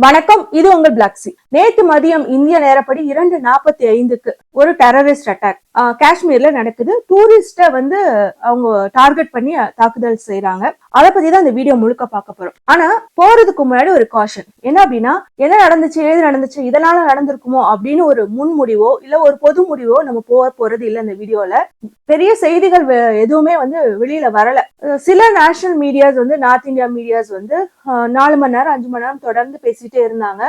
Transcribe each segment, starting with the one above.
வணக்கம் இது உங்கள் பிளாக்ஸி நேத்து மதியம் இந்திய நேரப்படி இரண்டு நாற்பத்தி ஐந்துக்கு ஒரு டெரரிஸ்ட் அட்டாக் காஷ்மீர்ல நடக்குது. டூரிஸ்ட வந்து அவங்க டார்கெட் பண்ணி தாக்குதல் செய்யறாங்க அதை பத்தி தான் இந்த வீடியோ முழுக்க பார்க்க போறோம். ஆனா போறதுக்கு முன்னாடி ஒரு காஷன் என்ன அப்படின்னா என்ன நடந்துச்சு ஏது நடந்துச்சு இதனால நடந்திருக்குமோ அப்படின்னு ஒரு முன்முடிவோ இல்ல ஒரு பொது முடிவோ நம்ம போக போறது இல்ல இந்த வீடியோல பெரிய செய்திகள் வெ- எதுவுமே வந்து வெளியில வரல. சில நேஷனல் மீடியாஸ் வந்து நார்த் இந்தியா மீடியாஸ் வந்து நாலு மணி நேரம் அஞ்சு மணி நேரம் தொடர்ந்து பேசிட்டு இருந்தாங்க.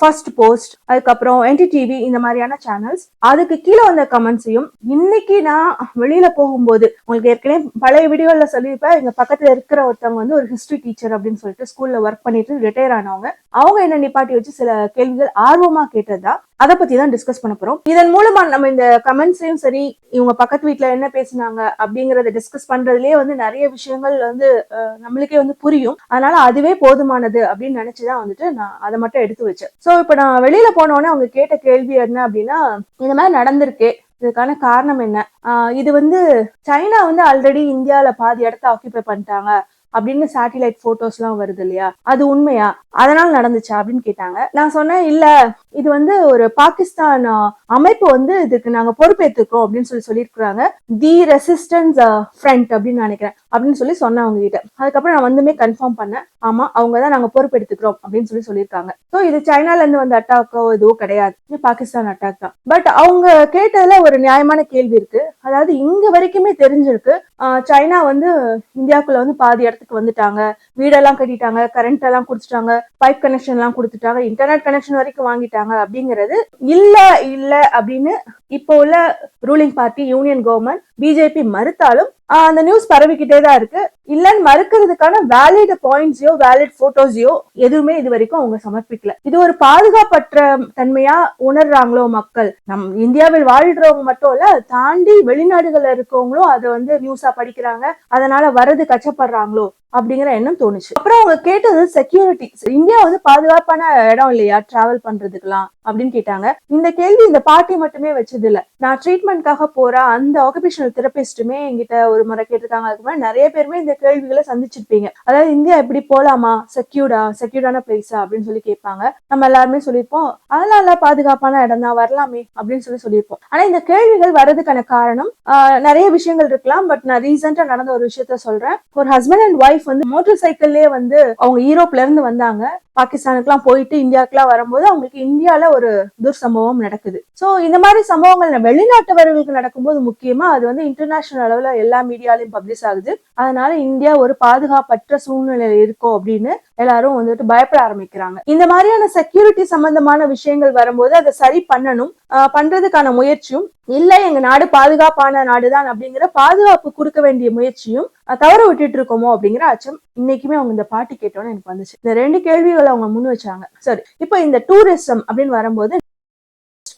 ஃபர்ஸ்ட் போஸ்ட் அதுக்கப்புறம் என்டிடிவி இந்த மாதிரியான சேனல்ஸ் அதுக்கு கீழே வந்த கமெண்ட்ஸையும் இன்னைக்கு நான் வெளியில போகும்போது உங்களுக்கு ஏற்கனவே பழைய வீடியோல சொல்லியிருப்பேன் எங்க பக்கத்துல இருக்கிற ஒருத்தவங்க வந்து ஒரு ஹிஸ்டரி டீச்சர் அப்படின்னு சொல்லிட்டு ஸ்கூல்ல ஒர்க் பண்ணிட்டு ரிட்டையர் ஆனவங்க. அவங்க என்ன நிப்பாட்டி வச்சு சில கேள்விகள் ஆர்வமா கேட்டதா? அதை பத்தி தான் டிஸ்கஸ் பண்ண போறோம். இதன் மூலமா நம்ம இந்த கமெண்ட்ஸையும் சரி இவங்க பக்கத்து வீட்டுல என்ன பேசுனாங்க அப்படிங்கறத டிஸ்கஸ் பண்றதுலயே வந்து நிறைய விஷயங்கள் வந்து நம்மளுக்கே வந்து புரியும். அதனால அதுவே போதுமானது அப்படின்னு நினைச்சுதான் வந்துட்டு நான் அதை மட்டும் எடுத்து வச்சேன். சோ இப்ப நான் வெளியில போனோடனே அவங்க கேட்ட கேள்வி என்ன அப்படின்னா இந்த மாதிரி நடந்திருக்கே இதுக்கான காரணம் என்ன? இது வந்து சைனா வந்து ஆல்ரெடி இந்தியாவில் பாதி இடத்த ஆக்கியபை பண்ணிட்டாங்க. அப்படின்னு சேட்டிலைட் போட்டோஸ் எல்லாம் வருது இல்லையா? அது உண்மையா? அதனால நடந்துச்சா அப்படின்னு கேட்டாங்க. நான் சொன்னேன் இல்ல இது வந்து ஒரு பாகிஸ்தான் அமைப்பு வந்து இதுக்கு நாங்க பொறுப்பேற்றுக்கிறோம் அப்படின்னு சொல்லி சொல்லியிருக்கிறாங்க. தி ரெசிஸ்டன்ஸ் ஃப்ரண்ட் அப்படின்னு நினைக்கிறேன். அப்படின்னு சொல்லி சொன்னேன் அவங்க கிட்ட அதுக்கப்புறம் நான் வந்துமே கன்ஃபார்ம் பண்ணேன். ஆமா அவங்க தான் நாங்க பொறுப்பெடுத்துக்கிறோம் அப்படின்னு சொல்லி சொல்லியிருக்காங்க. ஸோ இது சைனால இருந்து வந்த அட்டாக்கோ எதுவும் கிடையாது. இது பாகிஸ்தான் அட்டாக் தான். பட் அவங்க கேட்டதுல ஒரு நியாயமான கேள்வி இருக்கு. அதாவது இங்க வரைக்குமே தெரிஞ்சிருக்கு சைனா வந்து இந்தியாக்குள்ள வந்து பாதி இடத்துக்கு வந்துட்டாங்க. வீடெல்லாம் கட்டிட்டாங்க கரண்ட் எல்லாம் கொடுத்துட்டாங்க பைப் கனெக்ஷன் எல்லாம் கொடுத்துட்டாங்க இன்டர்நெட் கனெக்ஷன் வரைக்கும் வாங்கிட்டாங்க அப்படிங்கிறது இல்ல இல்ல அப்படின்னு இப்போ உள்ள ruling party union government BJP மறுத்தாலும் அந்த நியூஸ் பரவிக்கிட்டே தான் இருக்கு. இல்லைன்னு மறுக்கிறதுக்கான வேலிட் பாயிண்ட்ஸையோ வேலிட் போட்டோஸையோ எதுவுமே இது வரைக்கும் அவங்க சமர்ப்பிக்கல. இது ஒரு பாதுகாப்பற்ற தன்மையா உணர்றாங்களோ மக்கள்? நம் இந்தியாவில் வாழ்றவங்க மட்டும் இல்ல தாண்டி வெளிநாடுகள்ல இருக்கவங்களும் அதை வந்து நியூஸா படிக்கிறாங்க. அதனால வரது கச்சப்படுறாங்களோ அப்படிங்கிற எண்ணம் தோணுச்சு. அப்புறம் அவங்க கேட்டது செக்யூரிட்டி இந்தியா வந்து பாதுகாப்பான இடம் இல்லையா? டிராவல் பண்றதுக்கெல்லாம் அப்படின்னு கேட்டாங்க. இந்த கேள்வி இந்த பாட்டி மட்டுமே வச்சது இல்ல நான் ட்ரீட்மெண்ட்காக போற அந்த ஆக்குபேஷனல் தெரபிஸ்டுமே என்கிட்ட ஒரு முறை கேட்டிருக்காங்க. அதுக்கு முன்னாடி நிறைய பேருமே இந்த கேள்விகளை சந்திச்சிருப்பீங்க. அதாவது இந்தியா எப்படி போலாமா? செக்யூர்டா செக்யூர்டான பிளேஸா அப்படின்னு சொல்லி கேட்பாங்க. நம்ம எல்லாருமே சொல்லியிருப்போம். அதெல்லாம் எல்லாம் பாதுகாப்பான இடம் தான் வரலாமே அப்படின்னு சொல்லி சொல்லியிருப்போம். ஆனா இந்த கேள்விகள் வர்றதுக்கான காரணம் நிறைய விஷயங்கள் இருக்கலாம். பட் நான் ரீசெண்டா நடந்த ஒரு விஷயத்த சொல்றேன். ஒரு ஹஸ்பண்ட் அண்ட் ஒய்ஃப் வந்து மோட்டார் சைக்கிள்லயே வந்து அவங்க ஈரோப்ல இருந்து வந்தாங்க. பாகிஸ்தானுக்குலாம் போயிட்டு இந்தியாவுக்குலாம் வரும்போது அவங்களுக்கு இந்தியால ஒரு துர்சம்பவம் நடக்குது. ஸோ இந்த மாதிரி சம்பவங்கள் வெளிநாட்டவர்களுக்கு நடக்கும்போது முக்கியமா அது வந்து இன்டர்நேஷனல் அளவுல எல்லாமே மீடியாலையும் பப்ளிஷ் ஆகுது. அதனால இந்தியா ஒரு பாதுகாப்பற்ற சூழ்நிலையில இருக்கும் அப்படின்னு எல்லாரும் வந்துட்டு பயப்பட ஆரம்பிக்கிறாங்க. இந்த மாதிரியான செக்யூரிட்டி சம்பந்தமான விஷயங்கள் வரும்போது அதை சரி பண்ணணும். பண்றதுக்கான முயற்சியும் இல்ல எங்க நாடு பாதுகாப்பான நாடுதான் அப்படிங்கிற பாதுகாப்பு கொடுக்க வேண்டிய முயற்சியும் தவற விட்டுட்டு இருக்கோமோ அப்படிங்கிற அச்சம் இன்னைக்குமே அவங்க இந்த பாட்டு கேட்டோன்னு எனக்கு வந்துச்சு. இந்த ரெண்டு கேள்விகளை அவங்க முன் வச்சாங்க. சரி இப்போ இந்த டூரிசம் அப்படின்னு வரும்போது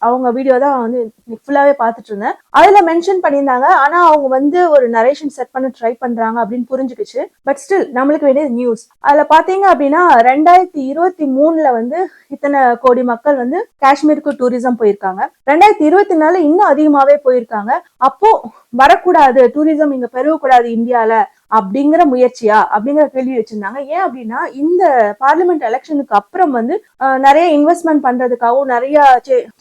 அவங்க வீடியோ தான் வந்து ஃபுல்லாவே பார்த்துட்டு இருந்தேன். அதுல மென்ஷன் பண்ணியிருந்தாங்க. ஆனா அவங்க வந்து ஒரு நரேஷன் செட் பண்ண ட்ரை பண்றாங்க அப்படின்னு புரிஞ்சுக்கிச்சு. பட் ஸ்டில் நம்மளுக்கு வேண்டியது நியூஸ் அதுல பாத்தீங்க அப்படின்னா ரெண்டாயிரத்தி இருபத்தி மூணுல வந்து இத்தனை கோடி மக்கள் வந்து காஷ்மீருக்கு டூரிசம் போயிருக்காங்க. ரெண்டாயிரத்தி இருபத்தி நாலு இன்னும் அதிகமாவே போயிருக்காங்க. அப்போ வரக்கூடாது டூரிசம் இங்க பெருகக்கூடாது இந்தியால. அப்படிங்கிற முயற்சியா? அப்படிங்கிற கேள்வி வச்சிருந்தாங்க. ஏன் அப்படின்னா இந்த பார்லிமெண்ட் எலெக்ஷனுக்கு அப்புறம் வந்து நிறைய இன்வெஸ்ட்மெண்ட் பண்றதுக்காகவும் நிறைய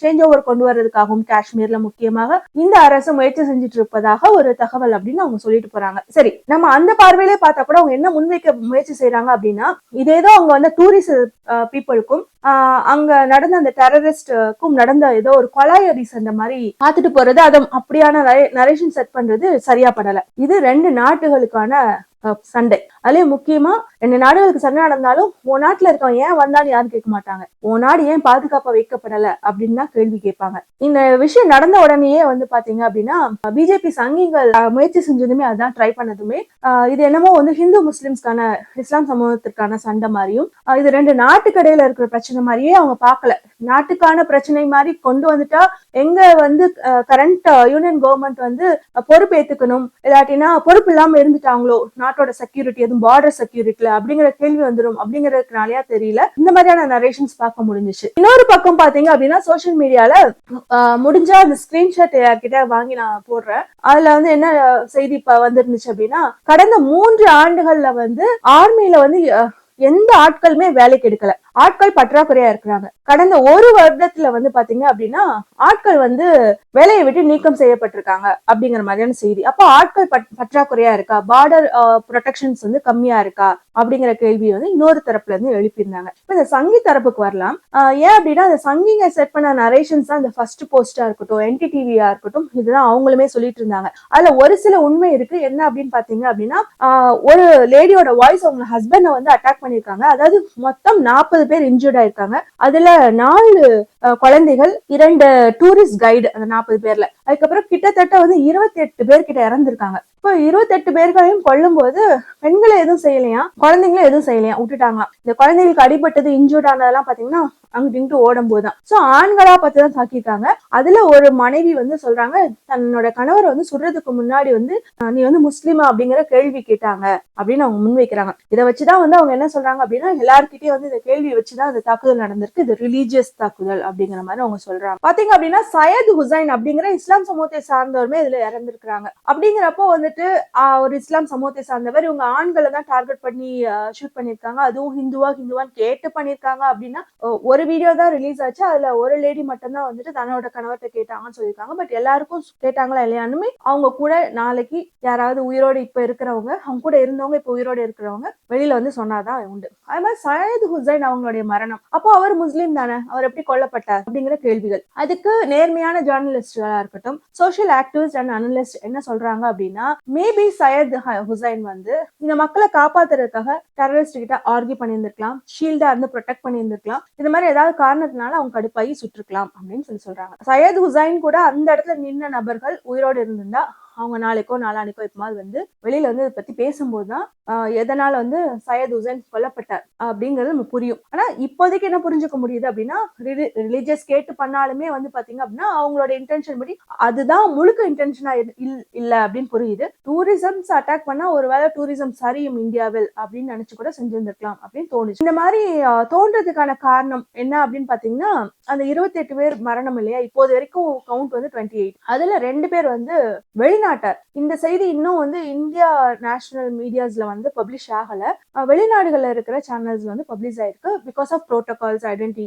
சேஞ்ச் ஓவர் கொண்டு வர்றதுக்காகவும் காஷ்மீர்ல முக்கியமாக இந்த அரசு முயற்சி செஞ்சுட்டு இருப்பதாக ஒரு தகவல் அப்படின்னு அவங்க சொல்லிட்டு போறாங்க. சரி நம்ம அந்த பார்வையிலே பார்த்தா கூட அவங்க என்ன முன்வைக்க முயற்சி செய்யறாங்க அப்படின்னா இதேதோ அவங்க வந்து டூரிஸ்ட் பீப்புளுக்கும் அங்க நடந்த அந்த டெரரிஸ்டுக்கும் நடந்த ஏதோ ஒரு கொலாயரி அந்த மாதிரி பார்த்துட்டு போறது அதை அப்படியான நரேஷன் செட் பண்றது சரியா படல. இது ரெண்டு நாட்டுகளுக்கான என்ன சண்டை. அதுலயும் முக்கியமா ரெண்டு நாடுகளுக்கு சண்டை நடந்தாலும் உன் நாட்டுல இருக்கவன் ஏன் வந்தாலும் யாரும் கேட்க மாட்டாங்க. உன் நாடு ஏன் பாதுகாப்பா வைக்கப்படல அப்படின்னு தான் கேள்வி கேட்பாங்க. இந்த விஷயம் நடந்த உடனேயே வந்து பாத்தீங்க அப்படின்னா பிஜேபி சங்கிகள் முயற்சி செஞ்சதுமே அதான் ட்ரை பண்ணதுமே. இது என்னமோ வந்து ஹிந்து முஸ்லிம்ஸ்க்கான இஸ்லாம் சமூகத்திற்கான சண்டை மாதிரியும் இது ரெண்டு நாட்டுக்கு இடையில இருக்கிற பிரச்சனை மாதிரியே அவங்க பார்க்கல நாட்டுக்கான பிரச்சனை மாதிரி கொண்டு வந்துட்டா எங்க வந்து கரண்ட் யூனியன் கவர்மெண்ட் வந்து பொறுப்பு ஏத்துக்கணும் இல்லாட்டினா பொறுப்பு இல்லாம இருந்துட்டாங்களோ நாட்டோட செக்யூரிட்டி எதுவும் பார்டர் செக்யூரிட்டில அப்படிங்கிற கேள்வி வந்துடும் அப்படிங்கறதுனாலயா தெரியல. இந்த மாதிரியான நரேஷன்ஸ் பார்க்க முடிஞ்சுச்சு. இன்னொரு பக்கம் பாத்தீங்க அப்படின்னா சோசியல் மீடியால முடிஞ்சா அந்த ஸ்கிரீன்ஷாட் கிட்ட வாங்கி நான் போடுறேன். அதுல வந்து என்ன செய்தி இப்ப வந்துருந்துச்சு அப்படின்னா கடந்த மூன்று ஆண்டுகள்ல வந்து ஆர்மியில வந்து எந்த ஆட்களுமே வேலைக்கு எடுக்கல. ஆட்கள் பற்றாக்குறையா இருக்கிறாங்க. கடந்த ஒரு வருடத்துல வந்து பாத்தீங்க அப்படின்னா ஆட்கள் வந்து வேலையை விட்டு நீக்கம் செய்யப்பட்டிருக்காங்க அப்படிங்கிற மாதிரியான செய்தி. அப்போ ஆட்கள் பற்றாக்குறையா இருக்கா? பார்டர் ப்ரொடெக்ஷன்ஸ் வந்து கம்மியா இருக்கா? அப்படிங்கிற கேள்வி வந்து இன்னொரு தரப்புல இருந்து எழுப்பியிருந்தாங்க. இப்ப இந்த சங்கி தரப்புக்கு வரலாம். ஏன் அப்படின்னா அந்த சங்கிங்க செட் பண்ண நரேஷன்ஸ் தான் இந்த ஃபர்ஸ்ட் போஸ்டா இருக்கட்டும் என்டிடிவியா இருக்கட்டும் இதுதான் அவங்களுமே சொல்லிட்டு இருந்தாங்க. அதுல ஒரு சில உண்மை இருக்கு. என்ன அப்படின்னு பாத்தீங்க அப்படின்னா ஒரு லேடியோட வாய்ஸ் அவங்க ஹஸ்பண்ட வந்து அட்டாக் பண்ணிருக்காங்க அதாவது மொத்தம் நாற்பது பேர் இன்ஜூர்ட் ஆயிருக்காங்க. அதுல நாலு குழந்தைகள் இரண்டு டூரிஸ்ட் கைடு அந்த நாற்பது பேர்ல. அதுக்கப்புறம் கிட்டத்தட்ட வந்து இருபத்தி எட்டு பேர்கிட்ட இறந்துருக்காங்க. இப்போ இருபத்தெட்டு பேர்களையும் கொல்லும் போது பெண்களை எதுவும் செய்யலையா? குழந்தைங்களும் எதுவும் செய்யலையா? விட்டுட்டாங்க இந்த குழந்தைகளுக்கு அடிபட்டது இன்ஜூர்ட் ஆனதெல்லாம் பாத்தீங்கன்னா அங்கிட்டு இங்கிட்டு ஓடும் போதுதான் சோ ஆண்களா பார்த்து தான் தாக்கிட்டாங்க அதுல ஒரு மனைவி வந்து சொல்றாங்க தன்னோட கணவர் வந்து சுடுறதுக்கு முன்னாடி வந்து நீ வந்து முஸ்லீமா? அப்படிங்கிற கேள்வி கேட்டாங்க அப்படின்னு அவங்க முன்வைக்கிறாங்க இதை வச்சுதான் வந்து அவங்க என்ன சொல்றாங்க அப்படின்னா எல்லாருக்கிட்டயும் வந்து இந்த கேள்வி வச்சுதான் இந்த தாக்குதல் நடந்திருக்கு. இது ரிலீஜியஸ் தாக்குதல் அப்படிங்கிற மாதிரி அவங்க சொல்றாங்க. பாத்தீங்க அப்படின்னா சையத் ஹுசைன் அப்படிங்கிற இஸ்லாம் சமூகத்தை சார்ந்தவருமே இதுல இறந்திருக்கிறாங்க. அப்படிங்கிறப்போ வந்துட்டு ஆஹ், ஒரு இஸ்லாம் சமூகத்தை சார்ந்தவர் இவங்க ஆண்களை தான் டார்கெட் பண்ணி ஷூட் பண்ணிருக்காங்க அதுவும் ஹிந்துவா ஹிந்துவான்னு கேட்டு பண்ணியிருக்காங்க அப்படின்னா ஒரு வீடியோ தான் ரிலீஸ் ஆச்சு. அதுல ஒரு லேடி மட்டும்தான் வந்துட்டு தன்னோட கணவர்கிட்ட கேட்டாங்கன்னு சொல்லியிருக்காங்க. பட் எல்லாருக்கும் கேட்டாங்களா இல்லையானுமே அவங்க கூட நாளைக்கு யாராவது உயிரோடு இப்ப இருக்கிறவங்க அவங்க கூட இருந்தவங்க இப்ப உயிரோடு இருக்கிறவங்க வெளியில வந்து சொன்னாதான் உண்டு. அது மாதிரி சயத் ஹுசைன் அவங்களுடைய மரணம். அப்போ அவர் முஸ்லீம் தானே அவர் எப்படி கொல்லப்பட்டார் அப்படிங்கிற கேள்விகள். அதுக்கு நேர்மையான ஜேர்னலிஸ்டுகளா இருக்கட்டும். சோஷியல் ஆக்டிவிஸ்ட் அண்ட் அனலிஸ்ட் என்ன சொல்றாங்க அப்படின்னா மேபி சையத் ஹுசைன் வந்து இந்த மக்களை காப்பாத்துறதுக்காக டெரரிஸ்ட் கிட்ட ஆர்கியூ பண்ணியிருந்திருக்கலாம். ஷீல்டா இருந்து ப்ரொடெக்ட் பண்ணியிருந்திருக்கலாம். இது மாதிரி ஏதாவது காரணத்தினால அவங்க கடுப்பாகி சுட்டிருக்கலாம் அப்படின்னு சொல்லி சொல்றாங்க. சையத் ஹுசைன் கூட அந்த இடத்துல நின்ன நபர்கள் உயிரோடு இருந்திருந்தா அவங்க நாளைக்கோ நாளானிக்கோ எப்பமாவது வந்து வெளியில வந்து இதை பத்தி பேசும்போது தான் எதனால வந்து சையத் ஹுசைன் கொல்லப்பட்டார் அப்படிங்கிறது நம்ம புரியும். ஆனா இப்போதைக்கு என்ன புரிஞ்சுக்க முடியுது அப்படின்னா ரிலீஜியஸ் கேட்டு பண்ணாலுமே வந்து பாத்தீங்க அப்படின்னா அவங்களோட இன்டென்ஷன் படி அதுதான் முழுக்க இன்டென்ஷனா இல்ல அப்படின்னு புரியுது. டூரிசம்ஸ் அட்டாக் பண்ணா ஒருவேளை டூரிசம் சரியும் இந்தியாவில் அப்படின்னு நினைச்சு கூட செஞ்சிருந்திருக்கலாம் அப்படின்னு தோணுச்சு. இந்த மாதிரி தோன்றதுக்கான காரணம் என்ன அப்படின்னு பாத்தீங்கன்னா அந்த இருபத்தி எட்டு பேர் மரணம் இல்லையா? இப்போது வரைக்கும் கவுண்ட் வந்து டுவெண்ட்டி எயிட் அதுல ரெண்டு பேர் வந்து வெளிநாட்டார். இந்த செய்தி இன்னும் வந்து இந்தியா நேஷனல் மீடியாஸ்ல வந்து பப்ளிஷ் ஆகல. வெளிநாடுகள்ல இருக்கிற சேனல்ஸ் வந்து பப்ளிஷ் ஆயிருக்கு because of protocols identity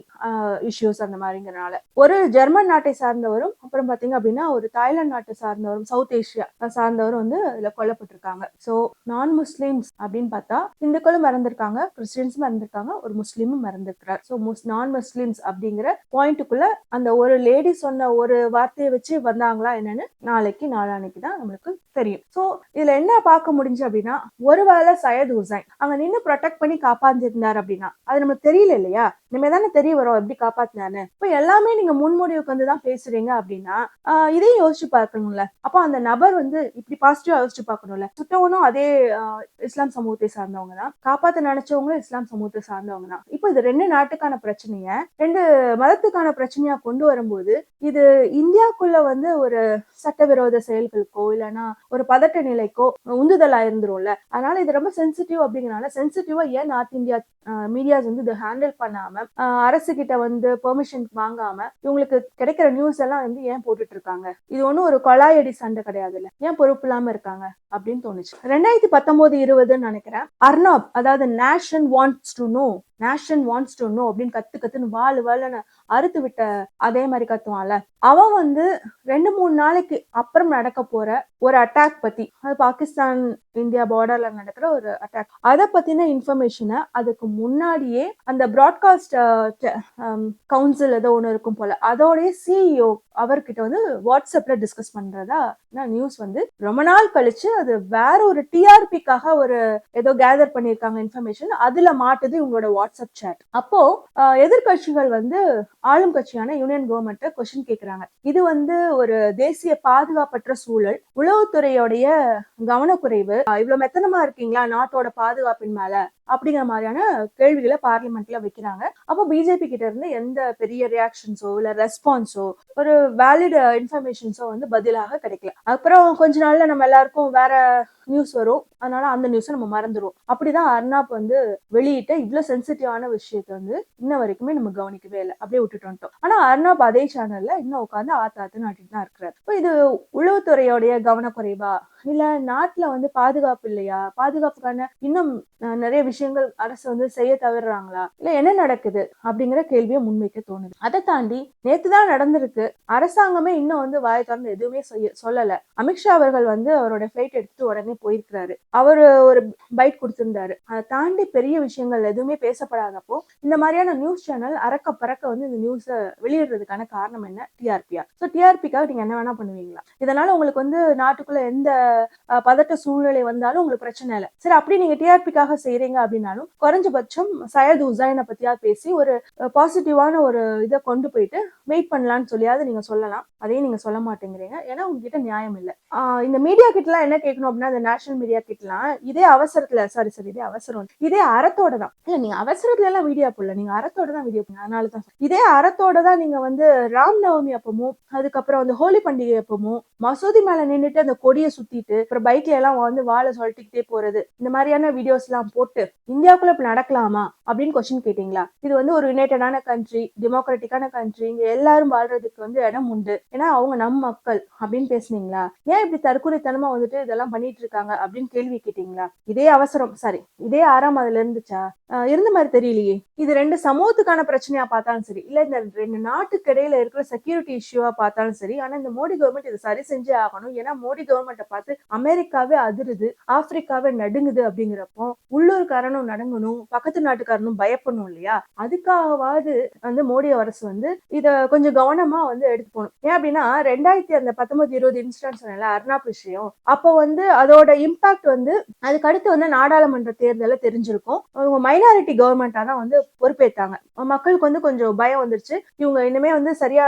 issues அந்த மாதிரிங்கிறனால. ஒரு ஜெர்மன் நாட்டை சார்ந்தவரும் அப்புறம் பாத்தீங்க அப்படின்னா ஒரு தாய்லாந்து நாட்டை சார்ந்தவரும் சவுத் ஏஷியா சார்ந்தவரும் வந்து இதுல கொல்லப்பட்டிருக்காங்க. சோ நான் முஸ்லீம்ஸ் அப்படின்னு பார்த்தா இந்துக்களும் மறந்துருக்காங்க கிறிஸ்டியன்ஸும் மறந்துருக்காங்க ஒரு முஸ்லீமும் மறந்துருக்கிறார். ஸோ முஸ் நான் முஸ்லீம்ஸ் அப்படிங்கிற பாயிண்ட்டுக்குள்ள அந்த ஒரு லேடி சொன்ன ஒரு வார்த்தையை வச்சு வந்தாங்களா என்னன்னு நாளைக்கு நாளானைக்கு தான் நம்மளுக்கு தெரியும். சோ இதுல என்ன பார்க்க முடிஞ்சு அப்படின்னா ஒருவேளை சையத் ஹுசைன் அங்க நின்னு ப்ரொடெக்ட் பண்ணி காப்பாத்திருந்தார் அப்படின்னா அது நமக்கு தெரியல இல்லையா? இனிமே தானே தெரிய வரும் எப்படி காப்பாத்தினாரு இப்ப எல்லாமே நீங்க முன்முடிவுக்கு வந்து தான் பேசுறீங்க அப்படின்னா இதையும் யோசிச்சு பார்க்கணும்ல. அப்போ அந்த நபர் வந்து இப்படி பாசிட்டிவா யோசிச்சு பார்க்கணும்ல. சுட்டவனும் அதே இஸ்லாம் சமூகத்தை சார்ந்தவங்க தான் காப்பாத்த நினைச்சவங்க இஸ்லாம் சமூகத்தை சார்ந்தவங்க தான் இப்போ இது ரெண்டு நாட்டுக்கான பிரச்சனைய ரெண்டு மதத்துக்கான பிரச்சனையா கொண்டு வரும்போது இது இந்தியாக்குள்ள வந்து ஒரு சட்டவிரோத செயல்களுக்கோ இல்லைன்னா ஒரு பதட்ட நிலைக்கோ உந்துதலா இருந்துரும்ல. அதனால இது ரொம்ப சென்சிட்டிவ் அப்படிங்கிறனால சென்சிட்டிவா ஏன் நார்த் இந்தியா மீடியாஸ் வந்து இதை ஹேண்டில் பண்ணாம அரசு கிட்ட வந்து பெர்மிஷன் வாங்காம இவங்களுக்கு கிடைக்கிற நியூஸ் எல்லாம் வந்து ஏன் போட்டுட்டு இருக்காங்க இது ஒன்றும் ஒரு கொலாயடி சண்டை கிடையாதுல்ல. ஏன் பொறுப்பு இல்லாம இருக்காங்க? அப்படின்னு தோணுச்சு. ரெண்டாயிரத்தி பத்தொன்பது இருபதுன்னு நினைக்கிறேன். அர்னாப் அதாவது nation wants to know nation wants to know அப்படின்னு கத்து கத்துன்னு வாழு வாழுன்னு அறுத்து விட்ட அதே மாதிரி கத்துவான்ல. அவன் வந்து ரெண்டு மூணு நாளைக்கு அப்புறம் நடக்க போற ஒரு அட்டாக் பத்தி அது பாகிஸ்தான் இந்தியா பார்டர்ல நடக்கிற ஒரு அட்டாக் அதை பத்தின இன்ஃபர்மேஷனை அதுக்கு முன்னாடியே அந்த ப்ராட்காஸ்ட் கவுன்சில் ஏதோ ஒன்று இருக்கும் போல அதோடைய சிஇஓ அவர்கிட்ட வந்து வாட்ஸ்அப்ல டிஸ்கஸ் பண்றதா நியூஸ் வந்து ரொம்ப நாள் கழிச்சு அது வேற ஒரு டிஆர்பிக்காக ஒரு ஏதோ கேதர் பண்ணியிருக்காங்க இன்ஃபர்மேஷன் அதுல மாட்டுது இவங்களோட வாட்ஸ்அப் சேட் அப்போ ஆஹ், எதிர்க்கட்சிகள் வந்து ஆளும் கட்சியான யூனியன் கவர்மெண்ட்டை கொஸ்டின் கேக்குறாங்க. இது வந்து ஒரு தேசிய பாதுகாப்பற்ற சூழல். உளவுத்துறையோடைய கவனக்குறைவு. இவ்வளவு மெத்தனமா இருக்கீங்களா நாட்டோட பாதுகாப்பின் மேல? அப்படிங்கிற மாதிரியான கேள்விகளை பார்லிமெண்ட்ல வைக்கிறாங்க. அப்போ பிஜேபி கிட்ட இருந்து எந்த பெரிய ரியாக்ஷன்ஸோ இல்ல ரெஸ்பான்ஸோ ஒரு வேலிட் இன்ஃபர்மேஷன்ஸோ வந்து பதிலாக கிடைக்கல. அப்புறம் கொஞ்ச நாள்ல நம்ம எல்லாருக்கும் வேற நியூஸ் வரும். அதனால அந்த நியூஸை நம்ம மறந்துடுவோம் அப்படிதான் அர்னாப் வந்து வெளியிட்ட இவ்வளவு சென்சிட்டிவான விஷயத்த வந்து இன்ன வரைக்குமே நம்ம கவனிக்கவே இல்லை. அப்படியே விட்டுட்டு வந்துட்டோம். ஆனா அர்னாப் அதே சேனல்ல இன்னும் உட்காந்து ஆத்து ஆத்து நாட்டிட்டு தான் இருக்கிறார். இப்போ இது உளவுத்துறையோடைய கவனக்குறைவா? இல்ல நாட்டுல வந்து பாதுகாப்பு இல்லையா? பாதுகாப்புக்கான இன்னும் நிறைய விஷயம் விஷயங்கள் அரசு வந்து செய்ய தவறுறாங்களா? இல்ல என்ன நடக்குது? அப்படிங்கிற கேள்வியை முன்வைக்க தோணுது. அதை தாண்டி நேத்து தான் நடந்திருக்கு. அரசாங்கமே இன்னும் வந்து வாய் திறந்து எதுவுமே செய்ய சொல்லல. அமித்ஷா அவர்கள் வந்து அவரோட ஃபிளைட் எடுத்துட்டு உடனே போயிருக்கிறாரு. அவரு ஒரு பைட் கொடுத்திருந்தாரு. அதை தாண்டி பெரிய விஷயங்கள் எதுவுமே பேசப்படாதப்போ இந்த மாதிரியான நியூஸ் சேனல் அறக்க பறக்க வந்து இந்த நியூஸை வெளியிடுறதுக்கான காரணம் என்ன? டிஆர்பியா ஸோ டிஆர்பிக்காக நீங்க என்ன வேணா பண்ணுவீங்களா? இதனால உங்களுக்கு வந்து நாட்டுக்குள்ள எந்த பதட்ட சூழ்நிலை வந்தாலும் உங்களுக்கு பிரச்சனை இல்லை. சரி அப்படி நீங்க டிஆர்பிக்காக செய்யறீங்க அப்படின்னாலும் குறைஞ்சபட்சம் சையது உசைனை பத்தியா பேசி ஒரு பாசிட்டிவான ஒரு இதை கொண்டு போயிட்டு வெயிட் பண்ணலாம்னு சொல்லியாவது நீங்க சொல்லலாம். அதையும் நீங்க சொல்ல மாட்டேங்கிறீங்க. ஏன்னா உங்ககிட்ட நியாயம் இல்லை. இந்த மீடியா கிட்டலாம் என்ன கேட்கணும் அப்படின்னா இந்த நேஷனல் மீடியா கிட்டலாம் இதே அவசரத்துல சாரி சாரி இதே அவசரம் இதே அறத்தோட தான். இல்ல நீங்க அவசரத்துல எல்லாம் வீடியோ போடல. நீங்க அறத்தோட தான் வீடியோ போடல அதனால தான் இதே அறத்தோட தான் நீங்க வந்து ராம் நவமி அப்பமும் அதுக்கப்புறம் வந்து ஹோலி பண்டிகை அப்பமும் மசூதி மேல நின்றுட்டு அந்த கொடியை சுத்திட்டு அப்புறம் பைக்ல எல்லாம் வந்து வாழை சொல்லிட்டுக்கிட்டே போறது இந்த மாதிரியான வீடியோஸ் எல்லாம் போட்டு இந்தியாவுக்குள்ள இப்ப நடக்கலாமா அப்படின்னு கொஸ்டின் கேட்டீங்களா? இது வந்து ஒரு யுனைடடான கண்ட்ரி டெமோக்ராட்டிக்கான கண்ட்ரி இங்க எல்லாரும் வாழ்றதுக்கு வந்து இடம் உண்டு. ஏன்னா அவங்க நம் மக்கள் அப்படின்னு பேசுனீங்களா? ஏன் இப்படி தற்கொலைத்தனமா வந்துட்டு இதெல்லாம் பண்ணிட்டு இருக்காங்க அப்படின்னு கேள்வி கேட்டீங்களா? இதே அவசரம் சாரி இதே ஆறாம் அதுல இருந்துச்சா? இருந்த மாதிரி தெரியலையே. இது ரெண்டு சமூகத்துக்கான பிரச்சனையா பார்த்தாலும் சரி இல்ல இந்த ரெண்டு நாட்டுக்கு இடையில இருக்கிற செக்யூரிட்டி இஷ்யூவா பார்த்தாலும் சரி ஆனா இந்த மோடி கவர்மெண்ட் இதை சரி செஞ்சே ஆகணும். ஏன்னா மோடி கவர்மெண்ட்டை பார்த்து அமெரிக்காவே அதிருது ஆப்பிரிக்காவே நடுங்குது அப்படிங்கிறப்போ உள்ளூர்காரனும் நடங்கணும் பக்கத்து நாட்டுக்காரனும் பயப்படணும் இல்லையா? அதுக்காகவாவது வந்து மோடி அரசு வந்து இத கொஞ்சம் கவனமா வந்து எடுத்து போகணும். ஏன் அப்படின்னா ரெண்டாயிரத்தி அந்த பத்தொன்பது இருபது இன்சிடென்ட் சொன்னல அர்ணாப் விஷயம் அப்போ வந்து அதோட இம்பாக்ட் வந்து அதுக்கு அடுத்து வந்து நாடாளுமன்ற தேர்தலில் தெரிஞ்சிருக்கும். அவங்க மைனாரிட்டி கவர்மெண்டா தான் வந்து பொறுப்பேற்றாங்க மக்களுக்கு வந்து கொஞ்சம் பயம் வந்துருச்சு. இவங்க இனிமே வந்து சரியா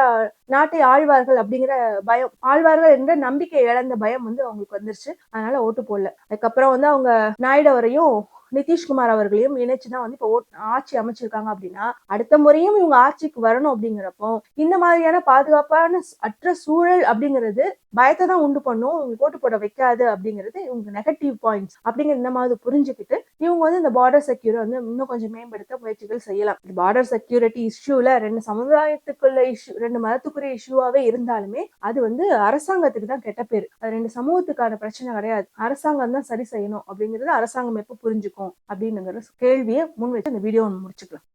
நாட்டை ஆழ்வார்கள் அப்படிங்கிற பயம் ஆழ்வார்கள் என்ற நம்பிக்கை இழந்த பயம் வந்து அவங்களுக்கு வந்துருச்சு. அதனால ஓட்டு போடல. அதுக்கப்புறம் வந்து அவங்க நாயுடு வரையும் நிதிஷ்குமார் அவர்களையும் இணைச்சுதான் வந்து இப்போ ஓட்- ஆட்சி அமைச்சிருக்காங்க அப்படின்னா அடுத்த முறையும் இவங்க ஆட்சிக்கு வரணும் அப்படிங்கிறப்போ இந்த மாதிரியான பாதுகாப்பான அற்ற சூழல் அப்படிங்கிறது பயத்தை தான் உண்டு பண்ணும். இவங்க ஓட்டு போட வைக்காது அப்படிங்கிறது இவங்க நெகட்டிவ் பாயிண்ட்ஸ் அப்படிங்கிற இந்த மாதிரி புரிஞ்சுக்கிட்டு இவங்க வந்து இந்த பார்டர் செக்யூரை வந்து இன்னும் கொஞ்சம் மேம்படுத்த முயற்சிகள் செய்யலாம். இந்த பார்டர் செக்யூரிட்டி இஷ்யூல ரெண்டு சமுதாயத்துக்குள்ள இஷ்யூ ரெண்டு மதத்துக்குரிய இஷ்யூவாவே இருந்தாலுமே அது வந்து அரசாங்கத்துக்கு தான் கெட்ட பேர். அது ரெண்டு சமூகத்துக்கான பிரச்சனை கிடையாது. அரசாங்கம் தான் சரி செய்யணும் அப்படிங்கிறது அரசாங்கம் எப்போ புரிஞ்சுக்கும்? அப்படிங்கிற கேள்வியை முன் வச்சு இந்த வீடியோ முடிச்சுக்கலாம்.